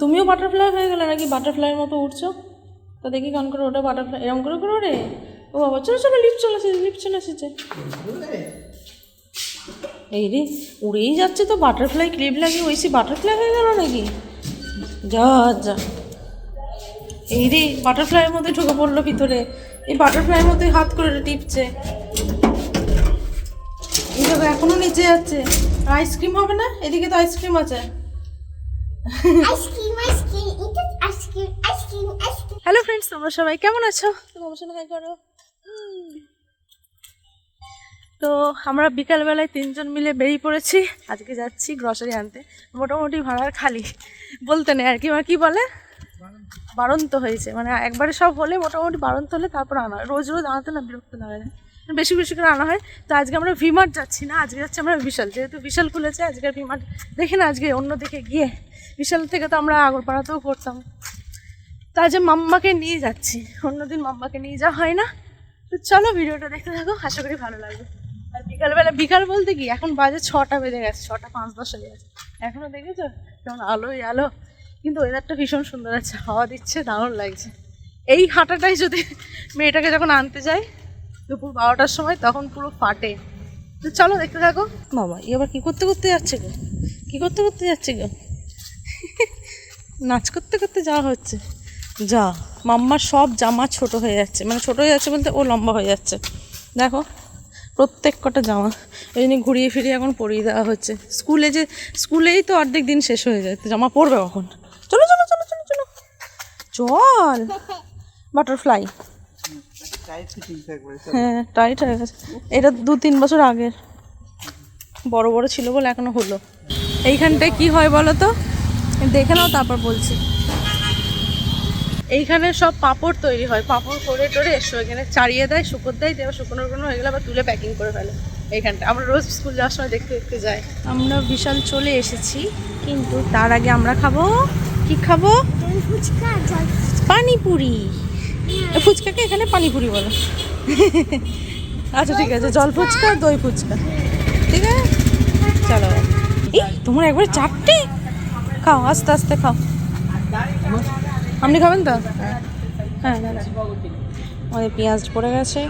তুমিও বাটারফ্লাই হয়ে গেলে নাকি বাটারফ্লাইয়ের মতো উঠছো? তো দেখি কান করে ওটা বাটারফ্লাই এরকম করে করে ওরে ও বাবা, চলো চলো লিফট চলে এসেছে লিফট চলে এসেছে এই রে, উড়েই যাচ্ছে তো বাটারফ্লাই ক্লিপ লাগে লাগিয়ে ওইসি বাটারফ্লাই হয়ে গেল নাকি? যা যা। এই রে বাটারফ্লাইয়ের মধ্যে ঢুকে পড়ল ভিতরে। এই বাটারফ্লাইয়ের মধ্যে হাত করে টিপছে। এই দেখো, এখনও নিচে যাচ্ছে। আইসক্রিম হবে না? এদিকে তো আইসক্রিম আছে। আইসক্রিম এটা ice cream ice cream ice cream hello friends তোমরা সবাই কেমন আছো? তোমার হাই করো। তো আমরা বিকালবেলায় তিনজন মিলে বেরিয়ে পড়েছি। আজকে যাচ্ছি গ্রসারি আনতে। মোটামুটি ভাড়ার খালি। বলতে নেই আর কি মানে কি বলে? বারন্ত হয়েছে। মানে একবারে সব হলে মোটামুটি বারন্ত হলে তারপর আনা হয়। রোজ রোজ আনাতে না বিরক্ত লাগে না বেশি বেশি করে আনা হয়। তো আজকে আমরা ভিমার্ট যাচ্ছি না আজকে যাচ্ছি আমরা বিশাল যেহেতু বিশাল খুলেছে আজকে ভিমার্ট দেখি না আজকে অন্য দিকে গিয়ে। বিশাল থেকে তো আমরা আগরপাড়াতেও করতাম তা যে মাম্মাকে নিয়ে যাচ্ছি। অন্যদিন মাম্মাকে নিয়ে যাওয়া হয় না। তো চলো ভিডিওটা দেখতে থাকো, আশা করি ভালো লাগবে। আর বিকালবেলা, বিকাল বলতে কি, এখন বাজে ছটা বেজে গেছে, ছটা পাঁচ দশ হয়ে গেছে। এখনও দেখেছ? কেমন আলোই আলো। কিন্তু ওয়েদারটা ভীষণ সুন্দর আছে, হাওয়া দিচ্ছে, দারুণ লাগছে। এই হাঁটাটাই যদি মেয়েটাকে যখন আনতে যাই, দুপুর বারোটার সময়, তখন পুরো ফাটে। তো চলো দেখতে থাকো। বাবা এ আবার কী করতে করতে যাচ্ছে গো? কী করতে করতে যাচ্ছে গো? নাচ করতে করতে যাওয়া হচ্ছে। যা, মাম্মার সব জামা ছোট হয়ে যাচ্ছে। মানে ছোট হয়ে যাচ্ছে বলতে ও লম্বা হয়ে যাচ্ছে। দেখো, প্রত্যেক কটা জামা। ওই জন্য ঘুরিয়ে ফিরিয়ে এখন পরিয়ে দেওয়া হচ্ছে। স্কুলে যে, স্কুলেই তো অর্ধেক দিন শেষ হয়ে যায়। জামা পরবে কখন? চলো চলো চলো চলো চলো। চল। বাটারফ্লাই। হ্যাঁ টাইট হয়ে গেছে। এটা দু তিন বছর আগের। বড় বড় ছিল বলে এখনও হলো। এইখানটায় কি হয় বলো তো? দেখে নাও, তারপর বলছি। এইখানে সব পাপড় তৈরি হয়। পাপড় করে টোরে এসো এখানে চাড়িয়ে দেয় শুকোর দেয় দেওয়া শুকনো কোনো হয়ে গেলে আবার তুলে প্যাকিং করে ফেলে এইখানটা। আমরা রোজ স্কুল যাওয়ার সময় দেখতে দেখতে যাই। আমরা বিশাল চলে এসেছি কিন্তু তার আগে আমরা খাব কি খাব? ফুচকা পানিপুরি। ফুচকাকে এখানে পানিপুরি বলো। আচ্ছা ঠিক আছে জল ফুচকা দই ফুচকা। ঠিক আছে? চলো। এই তোমার একবারে চারটে? খাও আস্তে আস্তে খাও। আপনি খাবেন তো? হ্যাঁ। আমাদের পেঁয়াজ পড়ে গেছে।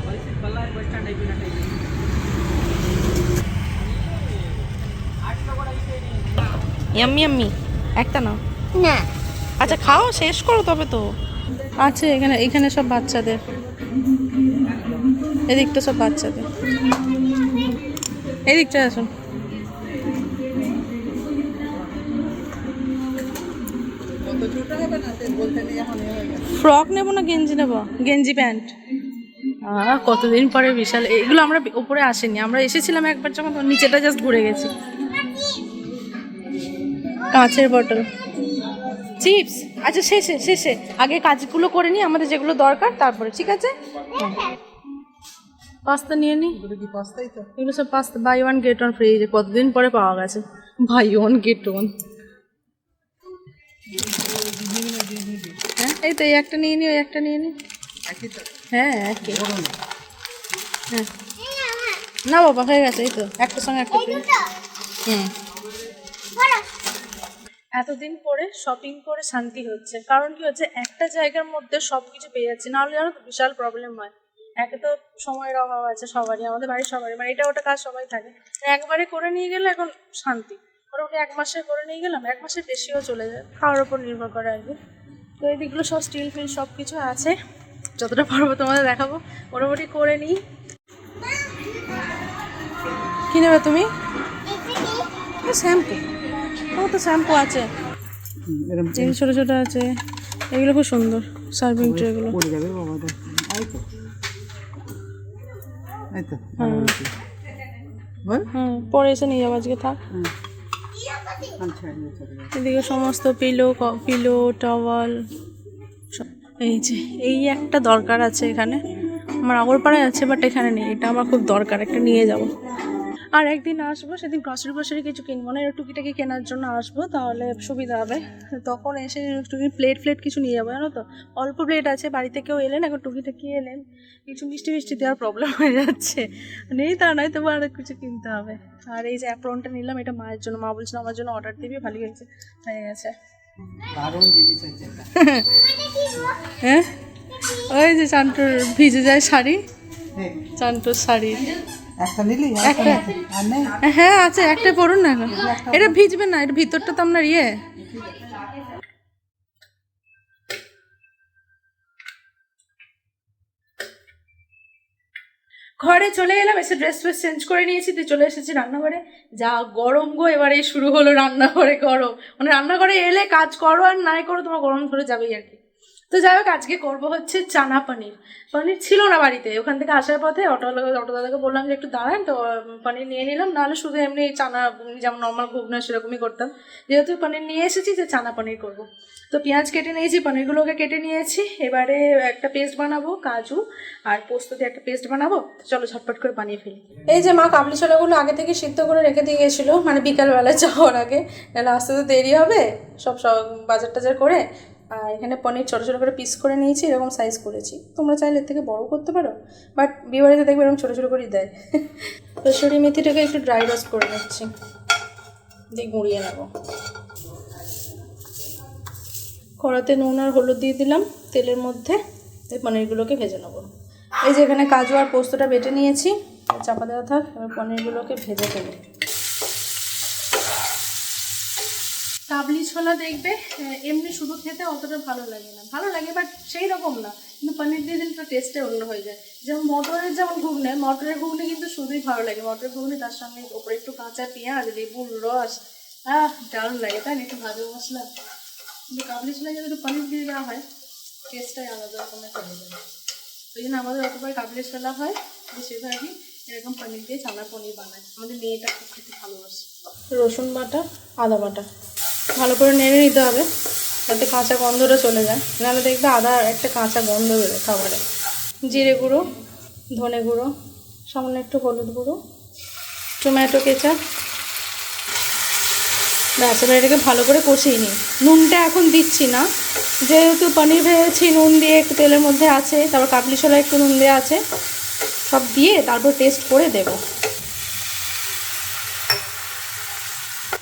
ইয়াম্মি ইয়াম্মি একটা না। আচ্ছা খাও শেষ করো তবে তো। আছে এখানে এখানে সব বাচ্চাদের। এদিকটা সব বাচ্চাদের। এদিকটা আসুন। ফ্রক নেব না গেঞ্জি নেব? গেঞ্জি প্যান্ট? কতদিন পরে বিশাল? এগুলো আমরা উপরে আসেনি। আমরা এসেছিলাম একবার যখন নিচেটা জাস্ট ঘুরে গেছি। কাঁচের বটল চিপস আচ্ছা শেষে শেষে আগে কাজগুলো করে নিই আমাদের যেগুলো দরকার, তারপরে, ঠিক আছে? পাস্তা নিয়ে নিই এগুলো সব pasta. Buy one get one free কতদিন পরে পাওয়া গেছে? বাই ওয়ান গেট ওয়ান এই তো এই একটা নিয়ে নিই ওই একটা নিয়ে নিই হ্যাঁ একই। হ্যাঁ। না বাবা হয়ে গেছে এই তো একটার সঙ্গে একটা। হুম। এতদিন পরে শপিং করে শান্তি হচ্ছে। কারণ কি হচ্ছে একটা জায়গার মধ্যে সব কিছু পেয়ে যাচ্ছে। নাহলে জানো তো বিশাল প্রবলেম হয়। একে তো সময়ের অভাব আছে সবারই আমাদের বাড়ির সবারই। মানে এটা ওটা কাজ সবাই থাকে। একবারে করে নিয়ে গেলে এখন শান্তি। মোটামুটি এক মাসে করে নিয়ে গেলাম এক মাসের বেশিও চলে যায়। খাওয়ার উপর নির্ভর করে আর কি। তো এই দিকগুলো সব স্টিল ফিল সব কিছু আছে। যতটা পারব তোমাদের দেখাবো। মোটামুটি করে নিই। কি নেবে তুমি? শ্যাম্পু। ও তো শ্যাম্পু আছে। এই ছোট ছোট আছে। এগুলো খুব সুন্দর। সার্ভিং ট্রে এগুলো। পড়ে যাবে বাবা দেখ। এই তো। এই তো। ভালো হয়েছে। বল। হুম পরে এসে নিয়ে যাব আজকে থাক। এদিকে সমস্ত পিলো পিলো টাওয়াল এই যে, এই একটা দরকার আছে এখানে। আমার আগরপাড়ায় আছে বাট এখানে নেই। এটা আমার খুব দরকার, একটা নিয়ে যাব। আর একদিন আসব সেদিন গ্রসারি ফসরি কিছু কিনবো না টুকিটাকি কেনার জন্য আসব তাহলে সুবিধা হবে। তখন এসে টুকি প্লেট ফ্লেট কিছু নিয়ে যাব জানো তো? অল্প প্লেট আছে বাড়িতে কেউ এলেন এখন টুকিটাকি এলেন। কিছু মিষ্টি মিষ্টি দেওয়ার প্রবলেম হয়ে যাচ্ছে। নেই তা নয় তবু আরও কিছু কিনতে হবে। আর এই যে অ্যাপ্রনটা নিলাম এটা মায়ের জন্য মা বলছিল আমার জন্য অর্ডার দিবি ভালোই হয়েছে হয়ে গেছে। হ্যাঁ? ওই যে চান্টুর ভিজে যায় শাড়ি দেখ, চান্টুর শাড়ি। একটা নিলি একটা। হ্যাঁ আছে একটা পরুন না এটা ভিজবে না এটা ভিতরটা তো আপনার ইয়ে। ঘরে চলে এলাম এসে ড্রেস ফ্রেস চেঞ্জ করে নিয়েছি তুই চলে এসেছি রান্নাঘরে। যা গরম গো এবারে শুরু হলো রান্নাঘরে গরম। মানে রান্নাঘরে এলে কাজ করো আর নাই করো তোমার গরম ধরে যাবেই আর কি। তো যাই হোক, আজকে করব হচ্ছে চানা পনির। পনির ছিল না বাড়িতে। ওখান থেকে আসার পথে অটো অটো দাদাকে বললাম যে একটু দাঁড়ান, তো পনির নিয়ে নিলাম। নাহলে শুধু এমনি চানা যেমন নর্মাল ঘুগনা সেরকমই করতাম। যেহেতু পনির নিয়ে এসেছি যে চানা পনির করব। তো পেঁয়াজ কেটে নিয়েছি, পনিরগুলোকে কেটে নিয়েছি। এবারে একটা পেস্ট বানাবো, কাজু আর পোস্ত দিয়ে একটা পেস্ট বানাবো। চলো ঝটপট করে বানিয়ে ফেলি। এই যে মা কাবলি ছোলাগুলো আগে থেকে সিদ্ধ করে রেখে দিয়ে গেছিল মানে বিকালবেলা যাওয়ার আগে। নাহলে আসতে তো দেরি হবে, সব সব বাজার টাজার করে আর এখানে পনির ছোটো ছোটো করে পিস করে নিয়েছি, এরকম সাইজ করেছি। তোমরা চাইলে এর থেকে বড় করতে পারো বাট বিয়েবাড়িতে দেখবে এরকম ছোটো ছোটো করেই দেয়। কসুরি মেথিটাকে একটু ড্রাই রোস্ট করে নিচ্ছি। দিয়ে গুঁড়িয়ে নেব। কড়াতে নুন আর হলুদ দিয়ে দিলাম তেলের মধ্যে এই পনিরগুলোকে ভেজে নেব। এই যে এখানে কাজু আর পোস্তটা বেটে নিয়েছি, চাপা দেওয়া থাক, এবার পনিরগুলোকে ভেজে ফেলি। কাবলি ছোলা দেখবে এমনি শুধু খেতে অতটা ভালো লাগে না। ভালো লাগে বাট সেই রকম না। কিন্তু পনির দিয়ে দিলে তো টেস্টে অন্য হয়ে যায়। যেমন মটরের যেমন ঘুগনে, মটরের ঘুগনি কিন্তু শুধুই ভালো লাগে। মটরের ঘুগনি তার সঙ্গে ওপরে একটু কাঁচা পেঁয়াজ, লেবুর রস, আহ, দারুণ লাগে, তাই না? একটু ভাজা মশলা। কিন্তু কাবলি ছোলা যদি একটু পনির দিয়ে দেওয়া হয় টেস্টটাই আলাদা রকমের চলে যায়। ওই জন্য আমাদের অতবার কাবলি ছোলা হয়, বেশিরভাগই এরকম পনির দিয়ে চানা পনির বানায়। আমাদের মেয়েটা খুব খেতে ভালোবাসে। রসুন বাটা, আদা বাটা। ভালো করে নেড়ে নিতে হবে, যাতে কাঁচা গন্ধটা চলে যায়। নাহলে দেখবে আদা একটা কাঁচা গন্ধ বেরোয় খাবারে। জিরে গুঁড়ো, ধনে গুঁড়ো, সামান্য একটু হলুদ গুঁড়ো, টমেটো কেচাপ। ব্যাস এটাকে ভালো করে কষিয়ে নিই। নুনটা এখন দিচ্ছি না। যেহেতু পনির ভেজেছি, নুন দিয়ে একটু তেলের মধ্যে আছে, তারপর কাবলি ছোলা একটু নুন দেওয়া আছে, সব দিয়ে তারপর টেস্ট করে দেব।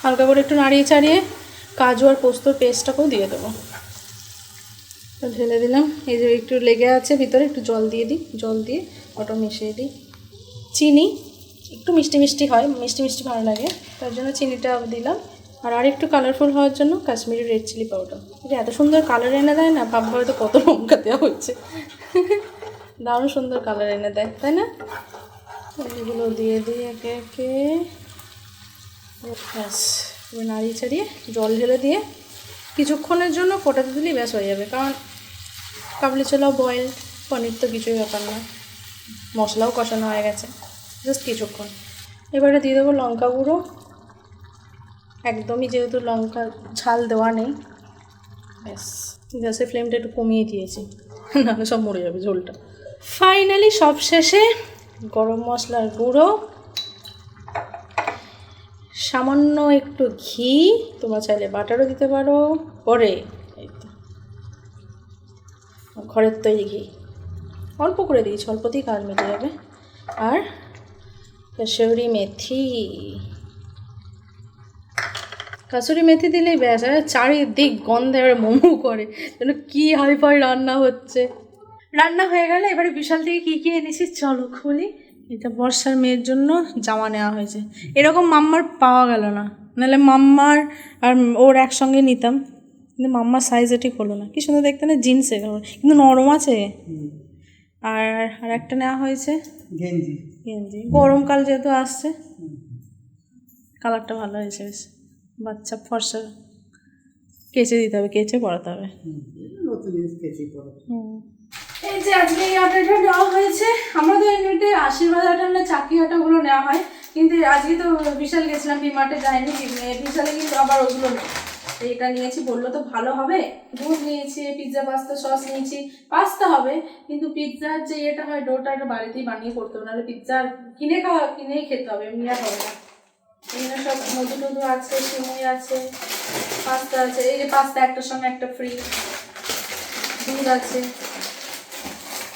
হালকা করে একটু নাড়িয়ে চাড়িয়ে কাজু আর পোস্তর পেস্টটাকেও দিয়ে দেবো। ঢেলে দিলাম। এই যে একটু লেগে আছে ভিতরে, একটু জল দিয়ে দিই। জল দিয়ে ওটা মিশিয়ে দিই। চিনি, একটু মিষ্টি মিষ্টি হয়, মিষ্টি মিষ্টি ভালো লাগে। তার জন্য চিনিটা দিলাম। আর আরেকটু কালারফুল হওয়ার জন্য কাশ্মীরি রেড চিলি পাউডার এটা এত সুন্দর কালার এনে দেয় না ভাববো হয়তো কত লঙ্কা দেওয়া হচ্ছে দারুণ সুন্দর কালার এনে দেয়, তাই না? এগুলো দিয়ে দিই একে একে। এবার নাড়িয়ে ছাড়িয়ে জল ঢেলে দিয়ে কিছুক্ষণের জন্য ফোটাতে দিলেই ব্যাস হয়ে যাবে। কারণ কাবলি ছোলাও বয়েল পনির তো কিছুই ব্যাপার না মশলাও কষানো হয়ে গেছে জাস্ট কিছুক্ষণ। এবারে দিয়ে দেবো লঙ্কা গুঁড়ো। একদমই যেহেতু লঙ্কা ঝাল দেওয়া নেই, ব্যাস। গ্যাসের ফ্লেমটা একটু কমিয়ে দিয়েছি, নাহলে সব মরে যাবে ঝোলটা। ফাইনালি সব শেষে গরম মশলার গুঁড়ো। সামান্য একটু ঘি, তোমরা চাইলে বাটারও দিতে পারো। পরে ঘরের তৈরি ঘি। অল্প করে দিয়েছি, অল্পতেই কাজ মিটে যাবে। আর কাসুরি মেথি। কাসুরি মেথি দিলেই ব্যাস, আর চারিদিক গন্ধে এবারে মোমো করে। যেন কী হাই ফাই রান্না হচ্ছে। রান্না হয়ে গেলে এবারে বিশাল থেকে কী কী এনেছি চলো খুলি। এটা বর্ষার মেয়ের জন্য জামা নেওয়া হয়েছে। এরকম মাম্মার পাওয়া গেল না। নাহলে মাম্মার আর ওর একসঙ্গে নিতাম। কিন্তু মাম্মার সাইজে ঠিক হলো না। কি সুন্দর দেখতে না জিন্সে কিন্তু নরম আছে। আর আর একটা নেওয়া হয়েছে। গেঞ্জি। গেঞ্জি। গরমকাল যেহেতু আসছে কালারটা ভালো হয়েছে বেশ। বাচ্চা ফর্সা। কেচে দিতে হবে কেচে পড়াতে হবে। হুম, এই যে আজকে এই অর্ডারটা দেওয়া হয়েছে আমরা তো এমনিতে আশীর্বাদ আটা না চাকরি আটাগুলো নেওয়া হয়, কিন্তু আজকে তো বিশাল গেছিলাম বিমার্টে যাইনি বিশালে কিন্তু আবার ওগুলো নেই। এটা নিয়েছি, বলল তো ভালো হবে। দুধ নিয়েছি পিৎজা পাস্তা সস নিয়েছি পাস্তা হবে, কিন্তু পিৎজার যে এটা হয় ডোটা এটা বাড়িতেই বানিয়ে করতে হবে, নাহলে পিৎজা কিনে খাওয়া, কিনেই খেতে হবে, এমনি আর হবে না। এখানে সব মধু টধু আছে সিমুই আছে পাস্তা আছে, এই যে পাস্তা একটার সঙ্গে একটা ফ্রি দুধ আছে।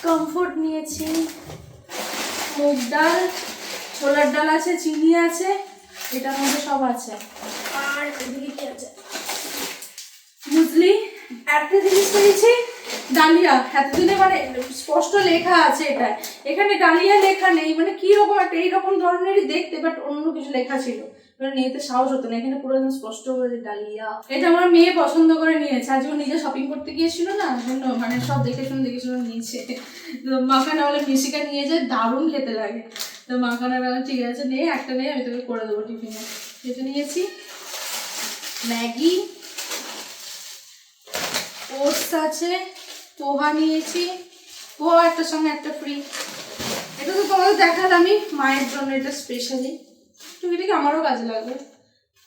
কমফোর্ট নিয়েছি। মুগ ডাল ছোলার ডাল আছে চিনি আছে এটার মধ্যে সব আছে। আর এদিকে কি আছে? একটা জিনিস পেয়েছি ডালিয়া। এতদিনে মানে স্পষ্ট লেখা আছে এটা এখানে ডালিয়া লেখা নেই মানে কি রকম একটা এইরকম ধরনেরই দেখতে বাট অন্য কিছু লেখা ছিল। মানে নিতে সাহস হতো না। এখানে পুরো একদম স্পষ্ট করে ডালিয়া। এটা আমার মেয়ে পছন্দ করে নিয়েছে। আজকে নিজে শপিং করতে গিয়েছিল না, জন্য মানে সব দেখে শুনে দেখে শুনে নিয়েছে। তো মাখানা বলে মিশিকা নিয়ে যায়, দারুণ খেতে লাগে। তো মাখানা বলে ঠিক আছে, নে, একটা নেই আমি তোকে করে দেবো টিফিনে এটা নিয়েছি। ম্যাগি। ওটস আছে, পোহা নিয়েছি। পোহা একটা সঙ্গে একটা ফ্রি এটা তো তোমাদের দেখালামই, মায়ের জন্য এটা স্পেশালি টুকিটাকি আমারও কাজে লাগবে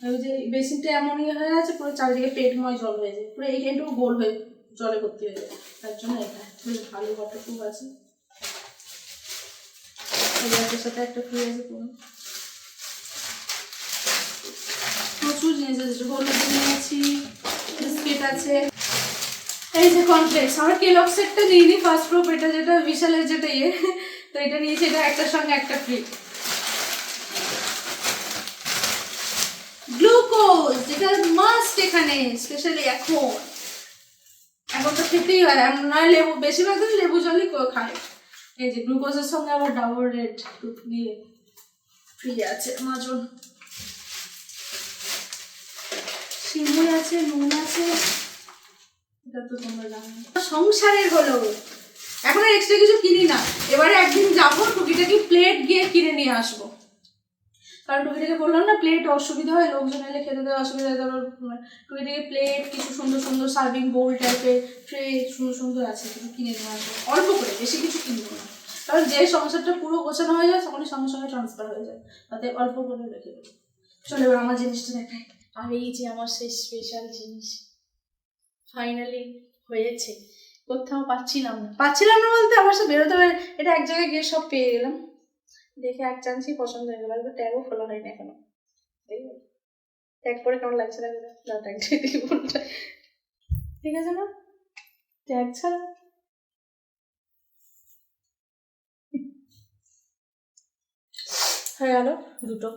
ওই যে বেসিনটা এমন ইয়ে হয়ে আছে, পুরো চারিদিকে পেটময় জল হয়ে যায়। পুরো এইখানটুকু গোল হয়ে জলে ভর্তি হয়ে যায়। তার জন্য এটা বেশ ভালো ওয়াটারপ্রুফ আছে। এই সাথে একটা ফ্রি আছে পুরো। প্রচুর জিনিস আছে হলুদ নিয়েছি, বিস্কিট আছে। এই যে কমপ্লেক্স আমরা কেলক্স একটা নিইনি ফার্স্ট প্রুফ এটা যেটা, বিশালের যেটা ইয়ে তো এটা নিয়েছি, এটা একটার সঙ্গে একটা ফ্রি গ্লুকোজ যেটা মাস্ট এখানে স্পেশালি এখন. এখন তো খেতেই হয় এমন নয় লেবু, বেশিরভাগ দিন লেবু জলই খায়। এই যে গ্লুকোজের সঙ্গে আবার ডাবল রেড দিয়ে ফ্রি আছে মাজন সিমুই আছে, নুন আছে। এটা তো তোমরা জানো। সংসারের হলো। এখন আর এক্সট্রা কিছু কিনি না। এবারে একদিন যাব টুকিটাকি প্লেট গিয়ে কিনে নিয়ে আসব। কারণ টুকিটাকে বললাম না প্লেট অসুবিধা হয় লোকজন এলে খেতে দেওয়া অসুবিধা হয় তারপর টুকিটাকি প্লেট কিছু সুন্দর সুন্দর সার্ভিং বোল টাইপের ট্রে সুন্দর সুন্দর আছে কিছু কিনে নিয়ে আসব অল্প করে বেশি কিছু কিনবো না। কারণ যে সংসারটা পুরো গোছানো হয়ে যায় তখনই সঙ্গে সঙ্গে ট্রান্সফার হয়ে যায় তাতে অল্প করে রেখে দেবো। চলো এবার আমার জিনিসটা দেখাই। আর এই যে আমার সেই স্পেশাল জিনিস ফাইনালি হয়েছে। কোথাও পাচ্ছিলাম না। পাচ্ছিলাম না বলতে আমার সাথে বেরোতে এটা এক জায়গায় গিয়ে সব পেয়ে গেলাম। দেখে এক চান্সই পছন্দ হয়ে গেল, একবার ট্যাগও খোলা হয়নি এখনও। ট্যাগ করে কেমন লাগছে না না ট্যাগ ঠিক আছে না? ট্যাগ ছাড়া? হয়ে গেল? দুটো।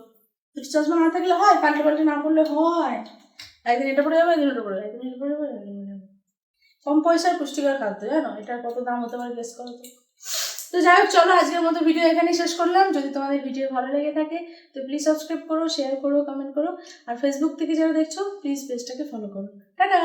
দুটো চশমা না থাকলে হয়? পাল্টে পাল্টে না পড়লে হয়? একদিন এটা পড়ে যাবে, একদিন এটা পড়ে একদিন এটা পড়ে যাবে। কম পয়সার পুষ্টিকর খাদ্য, জানো? এটা কত দাম হতে পারে গেস করো তো। তো যাই হোক, চলো আজকের মতো ভিডিও এখানে শেষ করলাম। যদি তোমাদের ভিডিও ভালো লেগে থাকে, তো প্লিজ সাবস্ক্রাইব করো শেয়ার করো কমেন্ট করো। আর ফেসবুক থেকে যারা দেখছ প্লিজ পেজটাকে ফলো করো। টাটা!